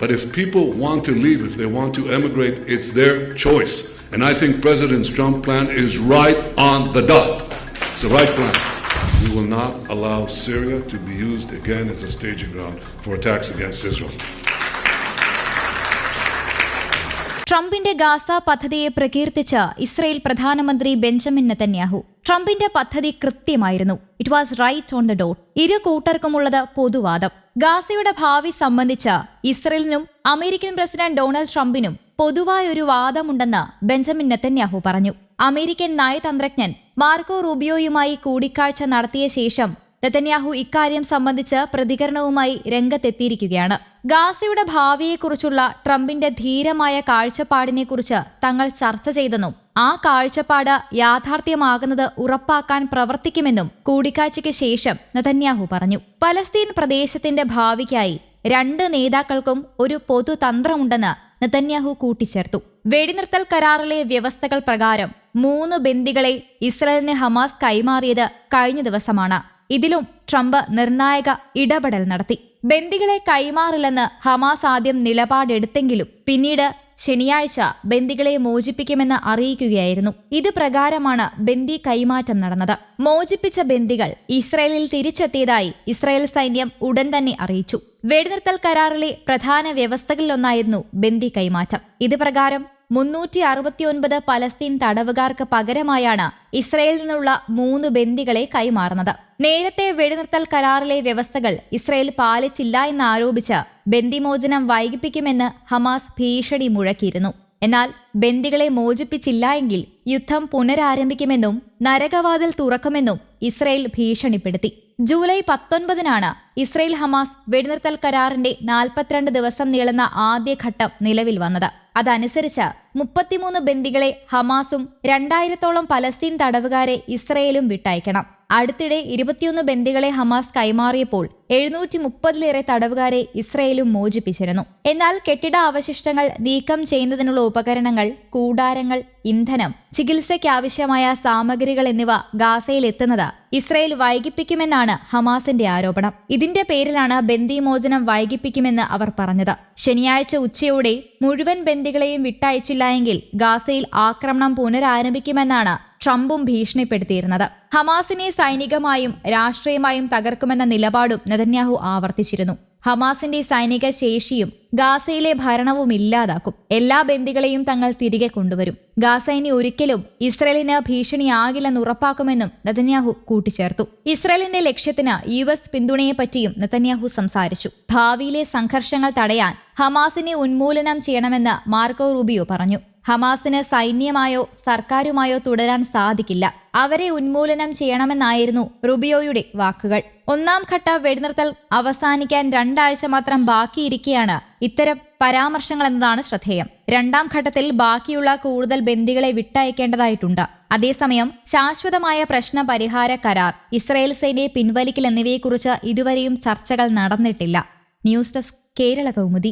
But if people want to leave, if they want to emigrate, it's their choice. And I think President Trump's plan is right on the dot. It's the right plan. We will not allow Syria to be used again as a staging ground for attacks against Israel. ട്രംപിന്റെ Gaza പദ്ധതിയെ പ്രകീർത്തിച്ച് Israel പ്രധാനമന്ത്രി Benjamin Netanyahu ട്രംപിന്റെ പദ്ധതി കൃത്യമായിരുന്നു. It was right on the dot ഇരു കൂട്ടർക്കുമുള്ളത് പൊതുവാദം. ഗാസയുടെ ഭാവി സംബന്ധിച്ച ഇസ്രയേലിനും അമേരിക്കൻ പ്രസിഡന്റ് ഡൊണാൾഡ് ട്രംപിനും പൊതുവായൊരു വാദമുണ്ടെന്ന് ബെഞ്ചമിൻ നെത്തന്യാഹു പറഞ്ഞു. അമേരിക്കൻ നയതന്ത്രജ്ഞൻ മാർക്കോ റൂബിയോയുമായി കൂടിക്കാഴ്ച നടത്തിയ ശേഷം നെത്തന്യാഹു ഇക്കാര്യം സംബന്ധിച്ച് പ്രതികരണവുമായി രംഗത്തെത്തിയിരിക്കുകയാണ്. ഗാസയുടെ ഭാവിയെക്കുറിച്ചുള്ള ട്രംപിന്റെ ധീരമായ കാഴ്ചപ്പാടിനെക്കുറിച്ച് തങ്ങൾ ചർച്ച ചെയ്തെന്നും ആ കാഴ്ചപ്പാട് യാഥാർത്ഥ്യമാകുന്നത് ഉറപ്പാക്കാൻ പ്രവർത്തിക്കുമെന്നും കൂടിക്കാഴ്ചയ്ക്ക് ശേഷം നതന്യാഹു പറഞ്ഞു. പലസ്തീൻ പ്രദേശത്തിന്റെ ഭാവിക്കായി രണ്ട് നേതാക്കൾക്കും ഒരു പൊതുതന്ത്രമുണ്ടെന്ന് നതന്യാഹു കൂട്ടിച്ചേർത്തു. വെടിനിർത്തൽ കരാറിലെ വ്യവസ്ഥകൾ പ്രകാരം മൂന്ന് ബന്ദികളെ ഇസ്രയേലിന് ഹമാസ് കൈമാറിയത് കഴിഞ്ഞ ദിവസമാണ്. ഇതിലും ട്രംപ് നിർണായക ഇടപെടൽ നടത്തി. ബന്ദികളെ കൈമാറില്ലെന്ന് ഹമാസ് ആദ്യം നിലപാടെടുത്തെങ്കിലും പിന്നീട് ശനിയാഴ്ച ബന്ദികളെ മോചിപ്പിക്കുമെന്ന് അറിയിക്കുകയായിരുന്നു. ഇത് പ്രകാരമാണ് ബന്ദി കൈമാറ്റം നടന്നത്. മോചിപ്പിച്ച ബന്ദികൾ ഇസ്രയേലിൽ തിരിച്ചെത്തിയതായി ഇസ്രായേൽ സൈന്യം ഉടൻ തന്നെ അറിയിച്ചു. വെടിനിർത്തൽ കരാറിലെ പ്രധാന വ്യവസ്ഥകളിലൊന്നായിരുന്നു ബന്ദി കൈമാറ്റം. ഇത് പ്രകാരം മുന്നൂറ്റി അറുപത്തിയൊൻപത് പലസ്തീൻ തടവുകാർക്ക് പകരമായാണ് ഇസ്രയേലിൽ നിന്നുള്ള മൂന്ന് ബന്ദികളെ കൈമാറുന്നത്. നേരത്തെ വെടിനിർത്തൽ കരാറിലെ വ്യവസ്ഥകൾ ഇസ്രയേൽ പാലിച്ചില്ല എന്നാരോപിച്ച് ബന്ദിമോചനം വൈകിപ്പിക്കുമെന്ന് ഹമാസ് ഭീഷണി മുഴക്കിയിരുന്നു. എന്നാൽ ബന്ദികളെ മോചിപ്പിച്ചില്ല എങ്കിൽ യുദ്ധം പുനരാരംഭിക്കുമെന്നും നരകവാതിൽ തുറക്കുമെന്നും ഇസ്രയേൽ ഭീഷണിപ്പെടുത്തി. ജൂലൈ പത്തൊൻപതിനാണ് ഇസ്രയേൽ ഹമാസ് വെടിനിർത്തൽ കരാറിന്റെ നാൽപ്പത്തിരണ്ട് ദിവസം നീളുന്ന ആദ്യഘട്ടം നിലവിൽ വന്നത്. അതനുസരിച്ച് മുപ്പത്തിമൂന്ന് ബന്ദികളെ ഹമാസും രണ്ടായിരത്തോളം പലസ്തീൻ തടവുകാരെ ഇസ്രയേലും വിട്ടയക്കണം. അടുത്തിടെ ഇരുപത്തിയൊന്ന് ബന്ദികളെ ഹമാസ് കൈമാറിയപ്പോൾ എഴുന്നൂറ്റി മുപ്പതിലേറെ തടവുകാരെ ഇസ്രയേലും മോചിപ്പിച്ചിരുന്നു. എന്നാൽ കെട്ടിട അവശിഷ്ടങ്ങൾ നീക്കം ചെയ്യുന്നതിനുള്ള ഉപകരണങ്ങൾ കൂടാരങ്ങൾ ഇന്ധനം ചികിത്സയ്ക്കാവശ്യമായ സാമഗ്രികൾ എന്നിവ ഗാസയിൽ എത്തുന്നത് ഇസ്രയേൽ വൈകിപ്പിക്കുമെന്നാണ് ഹമാസിന്റെ ആരോപണം. ഇതിന്റെ പേരിലാണ് ബന്ദിമോചനം വൈകിപ്പിക്കുമെന്ന് അവർ പറഞ്ഞത്. ശനിയാഴ്ച ഉച്ചയോടെ മുഴുവൻ ബന്ദികളെയും വിട്ടയച്ചില്ല എങ്കിൽ ഗാസയിൽ ആക്രമണം പുനരാരംഭിക്കുമെന്നാണ് ട്രംപും ഭീഷണിപ്പെടുത്തിയിരുന്നത്. ഹമാസിനെ സൈനികമായും രാഷ്ട്രീയമായും തകർക്കുമെന്ന നിലപാടും നെതന്യാഹു ആവർത്തിച്ചിരുന്നു. ഹമാസിന്റെ സൈനിക ശേഷിയും ഗാസയിലെ ഭരണവും ഇല്ലാതാക്കും. എല്ലാ ബന്ദികളെയും തങ്ങൾ തിരികെ കൊണ്ടുവരും. ഗാസ ഇനി ഒരിക്കലും ഇസ്രയേലിന് ഭീഷണിയാകില്ലെന്ന് ഉറപ്പാക്കുമെന്നും നതന്യാഹു കൂട്ടിച്ചേർത്തു. ഇസ്രയേലിന്റെ ലക്ഷ്യത്തിന് യു എസ് പിന്തുണയെപ്പറ്റിയും നതന്യാഹു സംസാരിച്ചു. ഭാവിയിലെ സംഘർഷങ്ങൾ തടയാൻ ഹമാസിനെ ഉന്മൂലനം ചെയ്യണമെന്ന് മാർക്കോ റൂബിയോ പറഞ്ഞു. ഹമാസിന് സൈന്യമായോ സർക്കാരുമായോ തുടരാൻ സാധിക്കില്ല. അവരെ ഉന്മൂലനം ചെയ്യണമെന്നായിരുന്നു റുബിയോയുടെ വാക്കുകൾ. ഒന്നാം ഘട്ട വെടിനിർത്തൽ അവസാനിക്കാൻ രണ്ടാഴ്ച മാത്രം ബാക്കിയിരിക്കെയാണ് ഇത്തരം പരാമർശങ്ങൾ എന്നതാണ് ശ്രദ്ധേയം. രണ്ടാം ഘട്ടത്തിൽ ബാക്കിയുള്ള കൂടുതൽ ബന്ദികളെ വിട്ടയക്കേണ്ടതായിട്ടുണ്ട്. അതേസമയം ശാശ്വതമായ പ്രശ്ന പരിഹാര കരാർ ഇസ്രായേൽ സേനയെ പിൻവലിക്കൽ എന്നിവയെക്കുറിച്ച് ഇതുവരെയും ചർച്ചകൾ നടന്നിട്ടില്ല. News desk Kerala Kaumudi.